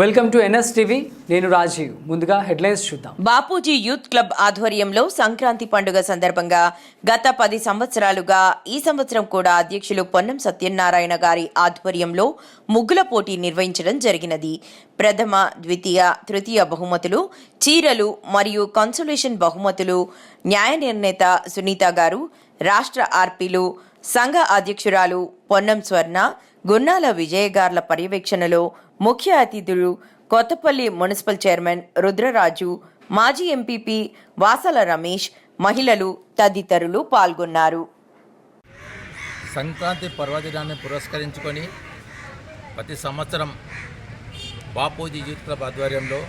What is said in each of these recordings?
Welcome to NS TV నేను రాజీవ్. ముందుగా headlines చూద్దాం. బాపూజీ యూత్ క్లబ్ ఆధ్వర్యంలో సంక్రాంతి పండుగ సందర్భంగా గత పది సంవత్సరాలుగా ఈ సంవత్సరం కూడా అధ్యక్షులు పొన్నం సత్యనారాయణ గారి ఆధ్వర్యంలో ముగ్గుల పోటీ నిర్వహించడం జరిగినది. ప్రథమ ద్వితీయ తృతీయ బహుమతులు చీరలు మరియు కన్సోలేషన్ బహుమతులు న్యాయ నిర్ణేత సునీత గారు రాష్ట్ర ఆర్పీలు సంఘ అధ్యక్షురాలు పొన్నం స్వర్ణ గున్నాల విజయగార్ల పర్యవేక్షణలో ముఖ్య అతిథులు కొత్తపల్లి మున్సిపల్ చైర్మన్ రుద్రరాజు మాజీ ఎంపీపీ వాసల రమేష్ మహిళలు తదితరులు పాల్గొన్నారు. సంక్రాంతి పర్వదినాన్ని పురస్కరించుకొని ప్రతి సంవత్సరం బాపూజీ యూత్ క్లబ్ ఆధ్వర్యంలో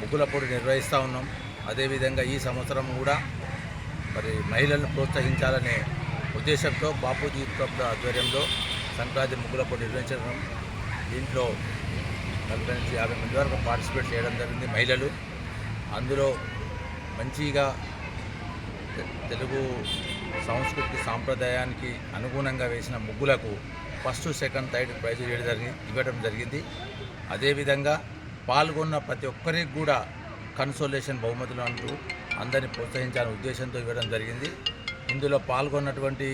ముగ్గుల పోటీ నిర్వహిస్తూ ఉన్నాం. అదేవిధంగా ఈ సంవత్సరం కూడా మరి మహిళలను ప్రోత్సహించాలనే ఉద్దేశంతో బాపూజీ యూత్ క్లబ్ ఆధ్వర్యంలో సంక్రాంతి ముగ్గుల నిర్వహించడం దీంట్లో నలభై నుంచి యాభై మంది వరకు పార్టిసిపేట్ చేయడం జరిగింది మహిళలు. అందులో మంచిగా తెలుగు సంస్కృతి సాంప్రదాయానికి అనుగుణంగా వేసిన ముగ్గులకు ఫస్ట్ సెకండ్ థర్డ్ ప్రైజ్ ఇవ్వడం జరిగి ఇవ్వడం జరిగింది. అదేవిధంగా పాల్గొన్న ప్రతి ఒక్కరికి కూడా కన్సోలేషన్ బహుమతులు అంటూ అందరిని ప్రోత్సహించాలనే ఉద్దేశంతో ఇవ్వడం జరిగింది. ఇందులో పాల్గొన్నటువంటి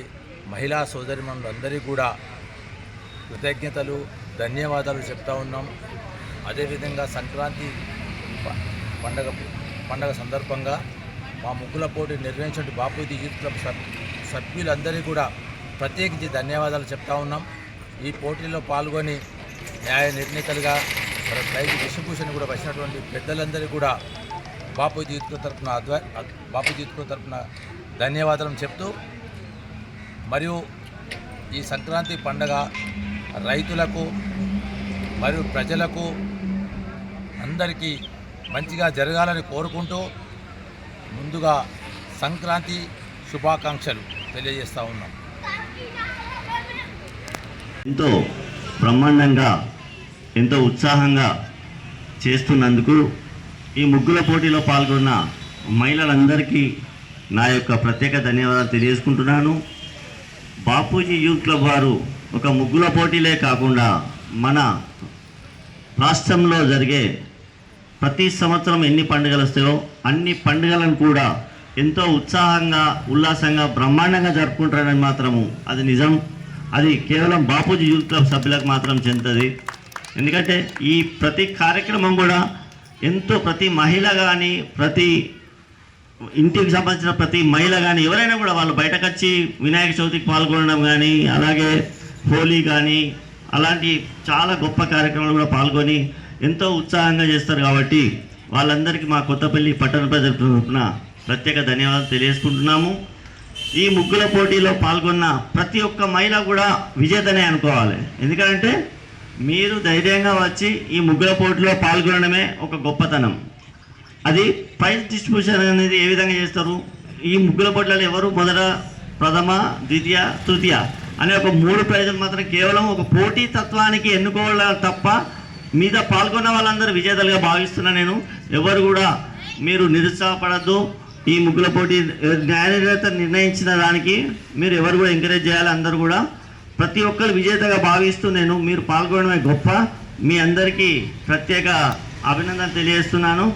మహిళా సోదరిమణులు అందరికీ కూడా కృతజ్ఞతలు ధన్యవాదాలు చెప్తా ఉన్నాం. అదేవిధంగా సంక్రాంతి పండగ పండగ సందర్భంగా మా ముగ్గుల పోటీ నిర్వహించిన బాపూజీ యూత్ క్లబ్ సభ్ సభ్యులందరికీ కూడా ప్రత్యేకించి ధన్యవాదాలు చెప్తా ఉన్నాం. ఈ పోటీలో పాల్గొని న్యాయ నిర్ణేతలుగా రైతు ప్రైజ్ కూడా వచ్చినటువంటి పెద్దలందరూ కూడా బాపూజీ యూత్ క్లబ్ తరఫున అద్వ బాపూజీ యూత్ క్లబ్ తరఫున ధన్యవాదాలు చెప్తూ మరియు ఈ సంక్రాంతి పండగ రైతులకు మరియు ప్రజలకు అందరికీ మంచిగా జరగాలని కోరుకుంటూ ముందుగా సంక్రాంతి శుభాకాంక్షలు తెలియజేస్తూ ఉన్నాం. ఎంతో బ్రహ్మాండంగా ఎంతో ఉత్సాహంగా చేస్తున్నందుకు ఈ ముగ్గుల పోటీలో పాల్గొన్న మహిళలందరికీ నా యొక్క ప్రత్యేక ధన్యవాదాలు తెలియజేసుకుంటున్నాను. బాపూజీ యూత్ క్లబ్ వారు ఒక ముగ్గుల పోటీలే కాకుండా మన రాష్ట్రంలో జరిగే ప్రతి సంవత్సరం ఎన్ని పండుగలు వస్తాయో అన్ని పండుగలను కూడా ఎంతో ఉత్సాహంగా ఉల్లాసంగా బ్రహ్మాండంగా జరుపుకుంటారని మాత్రము అది నిజం. అది కేవలం బాపూజీ యూత్ క్లబ్ సభ్యులకు మాత్రం చెందుతుంది. ఎందుకంటే ఈ ప్రతి కార్యక్రమం కూడా ఎంతో ప్రతి మహిళ కానీ ప్రతి ఇంటికి సంబంధించిన ప్రతి మహిళ కానీ ఎవరైనా కూడా వాళ్ళు బయటకు వచ్చి వినాయక చవితికి పాల్గొనడం కానీ అలాగే హోలీ కానీ అలాంటి చాలా గొప్ప కార్యక్రమాలు కూడా పాల్గొని ఎంతో ఉత్సాహంగా చేస్తారు కాబట్టి వాళ్ళందరికీ మా కొత్తపల్లి పట్టణ ప్రజల తరఫున ప్రత్యేక ధన్యవాదాలు తెలియజేసుకుంటున్నాము. ఈ ముగ్గుల పోటీలో పాల్గొన్న ప్రతి ఒక్క మహిళ కూడా విజేతనే అనుకోవాలి. ఎందుకంటే మీరు ధైర్యంగా వచ్చి ఈ ముగ్గుల పోటీలో పాల్గొనడమే ఒక గొప్పతనం. అది ప్రైజ్ డిస్ట్రిబ్యూషన్ అనేది ఏ విధంగా చేస్తారు? ఈ ముగ్గుల పోటీలలో ఎవరు మొదట ప్రథమ ద్వితీయ తృతీయ? అనే ఒక మూడు ప్రైజులు మాత్రం కేవలం ఒక పోటీ తత్వానికి ఎన్నుకోవాలి తప్ప మీద పాల్గొన్న వాళ్ళందరూ విజేతలుగా భావిస్తున్నా నేను. ఎవరు కూడా మీరు నిరుత్సాహపడద్దు. ఈ ముగ్గుల పోటీ న్యాయనేత నిర్ణయించిన దానికి మీరు ఎవరు కూడా ఎంకరేజ్ చేయాలి అందరూ కూడా. ప్రతి ఒక్కరు విజేతగా భావిస్తూ నేను మీరు పాల్గొనడమే గొప్ప. మీ అందరికీ ప్రత్యేక అభినందన తెలియజేస్తున్నాను.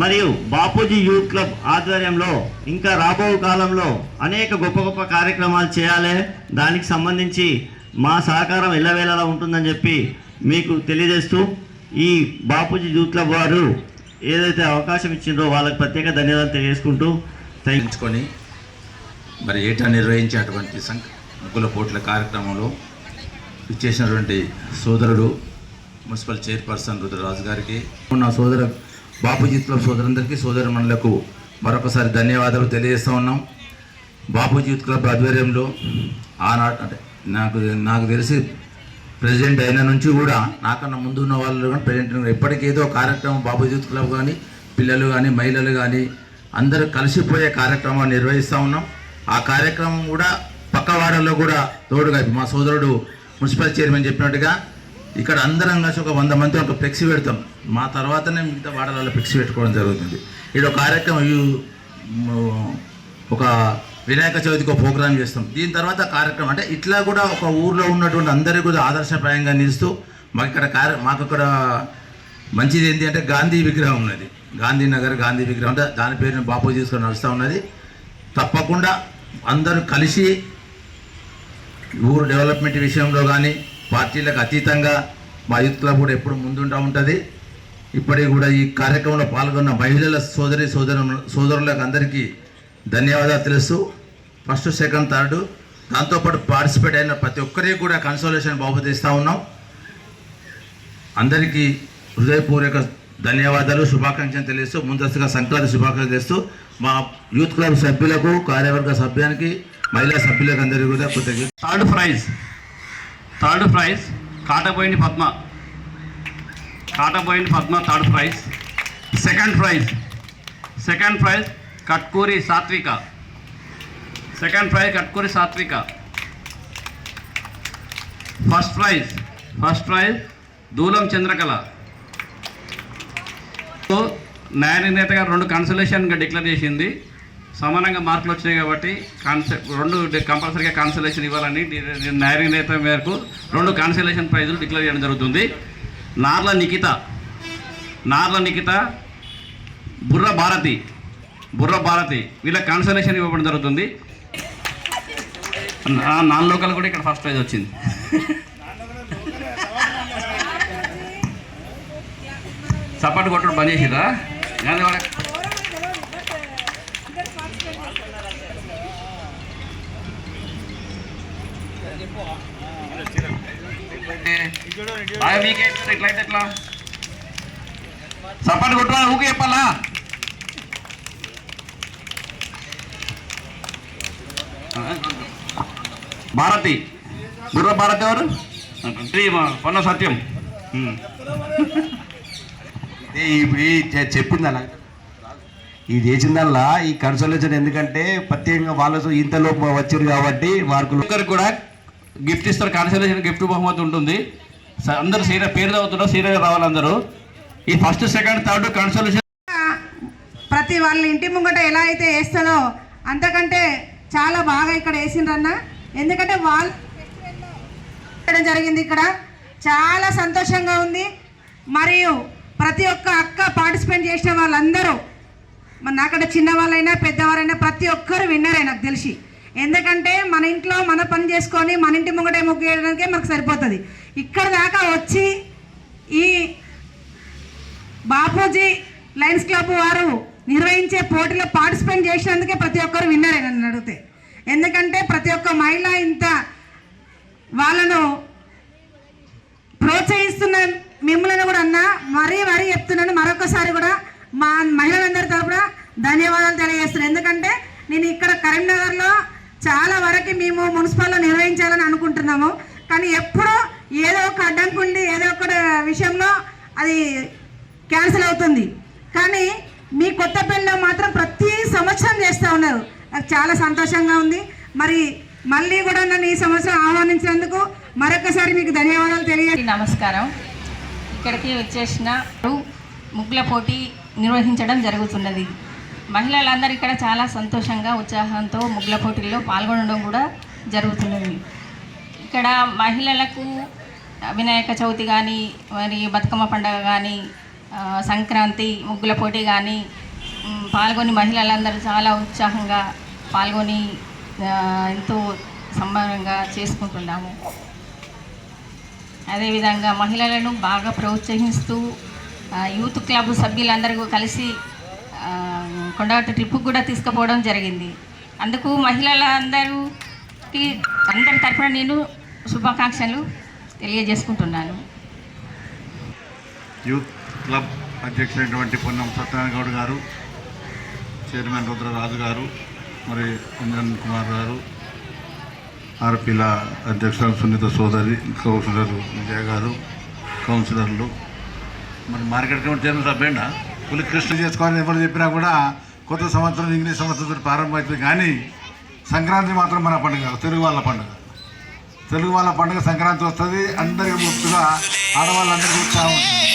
మరియు బాపూజీ యూత్ క్లబ్ ఆధ్వర్యంలో ఇంకా రాబో కాలంలో అనేక గొప్ప గొప్ప కార్యక్రమాలు చేయాలి. దానికి సంబంధించి మా సహకారం ఎల్లవేళలా ఉంటుందని చెప్పి మీకు తెలియజేస్తూ ఈ బాపూజీ యూత్ క్లబ్ వారు ఏదైతే అవకాశం ఇచ్చిందో వాళ్ళకి ప్రత్యేక ధన్యవాదాలు తెలియజేసుకుంటూ ఎంచుకొని మరి ఏటా నిర్వహించేటువంటి సంక ముగ్గుల పోట్ల కార్యక్రమంలో ఇచ్చేసినటువంటి సోదరుడు మున్సిపల్ చైర్పర్సన్ రుద్రరాజు గారికి. నా సోదర బాపూజీ క్లబ్ సోదరులందరికీ సోదరమణులకు మరొకసారి ధన్యవాదాలు తెలియజేస్తూ ఉన్నాం. బాపూజీ క్లబ్ ఆధ్వర్యంలో ఆనాడు అంటే నాకు నాకు తెలిసి ప్రెసిడెంట్ అయిన నుంచి కూడా నాకన్నా ముందు ఉన్న వాళ్ళు కానీ ప్రెసిడెంట్ ఇప్పటికేదో కార్యక్రమం బాపుజీత్ క్లబ్ కానీ పిల్లలు కానీ మహిళలు కానీ అందరూ కలిసిపోయే కార్యక్రమాన్ని నిర్వహిస్తూ ఉన్నాం. ఆ కార్యక్రమం కూడా పక్క వాడల్లో కూడా తోడుగా మా సోదరుడు మున్సిపల్ చైర్మన్ చెప్పినట్టుగా ఇక్కడ అందరం కలిసి ఒక వంద మంది ఒక ఫ్లెక్సీ పెడతాం. మా తర్వాతనే మిగతా వాడలలో ఫ్లెక్సీ పెట్టుకోవడం జరుగుతుంది. ఇక్కడ కార్యక్రమం ఈ ఒక వినాయక చవితికి ఒక ప్రోగ్రామ్ చేస్తాం. దీని తర్వాత కార్యక్రమం అంటే ఇట్లా కూడా ఒక ఊర్లో ఉన్నటువంటి అందరికీ కూడా ఆదర్శప్రాయంగా నిలుస్తూ మాకు ఇక్కడ కార్య మాకు ఇక్కడ మంచిది ఏంటి అంటే గాంధీ విగ్రహం ఉన్నది. గాంధీనగర్ గాంధీ విగ్రహం అంటే దాని పేరుని బాపు తీసుకొని నడుస్తూ ఉన్నది. తప్పకుండా అందరూ కలిసి ఊరు డెవలప్మెంట్ విషయంలో కానీ పార్టీలకు అతీతంగా మా యూత్ క్లబ్ కూడా ఎప్పుడు ముందుంటూ ఉంటుంది. ఇప్పటికి కూడా ఈ కార్యక్రమంలో పాల్గొన్న మహిళల సోదరి సోదరు సోదరులకు అందరికీ ధన్యవాదాలు తెలుస్తూ ఫస్ట్ సెకండ్ థర్డ్ దాంతోపాటు పార్టిసిపేట్ అయిన ప్రతి ఒక్కరికి కూడా కన్సోలేషన్ బహుమతిస్తూ ఉన్నాం. అందరికీ హృదయపూర్వక ధన్యవాదాలు శుభాకాంక్షలు తెలియస్తూ ముందస్తుగా సంక్రాంతి శుభాకాంక్షలు చేస్తూ మా యూత్ క్లబ్ సభ్యులకు కార్యవర్గ సభ్యానికి మహిళా సభ్యులకు అందరికీ కూడా కృతజ్ఞత third prize. Third prize Katapoyina Padma. Katapoyina Padma third prize. Second prize. Second prize Katkuri Satvika. Second prize Katkuri Satvika. First prize first prize Dulam Chandrakala. న్యాయ నిర్ణేత గారు రెండు కన్సలేషన్గా డిక్లేర్ చేసింది. సమానంగా మార్కులు వచ్చినాయి కాబట్టి కాన్సె రెండు కంపల్సరీగా కాన్సలేషన్ ఇవ్వాలని డి- మేరకు రెండు కాన్సలేషన్ ప్రైజులు డిక్లేర్ చేయడం జరుగుతుంది. నార్ల నిఖిత నార్ల నిఖిత బుర్ర భారతి బుర్ర భారతి వీళ్ళ కాన్సలేషన్ ఇవ్వడం జరుగుతుంది. నా- నాన్ లోకల్ కూడా ఇక్కడ ఫస్ట్ ప్రైజ్ వచ్చింది. సపాటు కొట్టడం బంద్ చేసిరా వాళ్ళ బాగా ఎట్లా? కొట్టరా ఊకే చెప్పాలా? భారతి గుర్ర భారతి ఎవరు? పొన్న సత్యం. ఇప్పుడు ఈ చె- చెప్పిందన్న ఇది చేసిందల్లా ఈ కన్సల్టేషన్ ఎందుకంటే ప్రత్యేకంగా వాళ్ళతో ఇంతలో వచ్చారు కాబట్టి ఒక్కరికి కూడా గిఫ్ట్ ఇస్తారు కాన్సలేషన్ గిఫ్ట్ బహుమతి ఉంటుంది. అందరు అందరూ పేరు చదువుతున్నారు సీర రావాలి అందరూ. ఈ ఫస్ట్ సెకండ్ థర్డ్ కాన్సలేషన్ ప్రతి వాళ్ళ ఇంటి ముంగట ఎలా అయితే వేస్తారో అంతకంటే చాలా బాగా ఇక్కడ వేసిండ్రన్న. ఎందుకంటే వాళ్ళు చేయడం జరిగింది ఇక్కడ. చాలా సంతోషంగా ఉంది. మరియు ప్రతి ఒక్క అక్క పార్టిసిపేట్ చేసిన వాళ్ళందరూ మరి నాకంటే చిన్నవాళ్ళైనా పెద్దవారైనా ప్రతి ఒక్కరు విన్నరే నాకు తెలిసి. ఎందుకంటే మన ఇంట్లో మన పని చేసుకొని మన ఇంటి ముంగటే ముగ్గేయడానికే మనకు సరిపోతుంది. ఇక్కడ దాకా వచ్చి ఈ బాపూజీ లయన్స్ క్లబ్ వారు నిర్వహించే పోటీలో పార్టిసిపేట్ చేసినందుకే ప్రతి ఒక్కరు విన్నరే నన్ను అడిగితే. ఎందుకంటే ప్రతి ఒక్క మహిళ ఇంత వాళ్ళను ప్రోత్సహిస్తున్న మిమ్మల్ని కూడా అన్నా మరీ మరీ చెప్తున్నాను మరొకసారి కూడా మా మహిళలందరి తరపున ధన్యవాదాలు తెలియజేస్తున్నాను. ఎందుకంటే నేను ఇక్కడ కరీంనగర్లో చాలా వరకు మేము మున్సిపల్లో నిర్వహించాలని అనుకుంటున్నాము. కానీ ఎప్పుడూ ఏదో ఒక అడ్డంకుండి ఏదో ఒక విషయంలో అది క్యాన్సిల్ అవుతుంది. కానీ మీ కొత్తపల్లిలో మాత్రం ప్రతి సంవత్సరం చేస్తూ ఉన్నారు. నాకు చాలా సంతోషంగా ఉంది. మరి మళ్ళీ కూడా నన్ను ఈ సంవత్సరం ఆహ్వానించినందుకు మరొకసారి మీకు ధన్యవాదాలు తెలియ నమస్కారం. ఇక్కడికి వచ్చేసిన ముగ్గుల పోటీ నిర్వహించడం జరుగుతున్నది. మహిళలందరూ ఇక్కడ చాలా సంతోషంగా ఉత్సాహంతో ముగ్గుల పోటీల్లో పాల్గొనడం కూడా జరుగుతున్నది. ఇక్కడ మహిళలకు వినాయక చవితి కానీ మరి బతుకమ్మ పండుగ కానీ సంక్రాంతి ముగ్గుల పోటీ కానీ పాల్గొని మహిళలందరూ చాలా ఉత్సాహంగా పాల్గొని ఎంతో సంబరంగా చేసుకుంటున్నాము. అదేవిధంగా మహిళలను బాగా ప్రోత్సహిస్తూ యూత్ క్లబ్ సభ్యులందరూ కలిసి కొండగట్టు ట్రిప్పు కూడా తీసుకుపోవడం జరిగింది. అందుకు మహిళలందరూకి అందరి తరఫున నేను శుభాకాంక్షలు తెలియజేసుకుంటున్నాను. యూత్ క్లబ్ అధ్యక్షుడైనటువంటి పొన్నం సత్యనారాయణ గౌడ్ గారు చైర్మన్ రుద్రరాజు గారు మరి కుంజన్ కుమార్ గారు ఆర్పిల అధ్యక్షురాలు సునీత సోదరి కౌన్సిలర్ విజయ గారు కౌన్సిలర్లు మరి మార్కెట్ కమిటీ చైర్మన్ సభ్యుడా? పులి కృష్ణ చేసుకోవాలని ఎవరు చెప్పినా కూడా కొత్త సంవత్సరం ఇంగ్లీష్ సంవత్సరం ప్రారంభమవుతుంది. కానీ సంక్రాంతి మాత్రం మన పండుగ తెలుగు వాళ్ళ పండుగ. తెలుగు వాళ్ళ పండుగ సంక్రాంతి వస్తుంది అందరికీ ముక్తుగా ఆడవాళ్ళందరికీ ఉత్సాహం ఉంటుంది.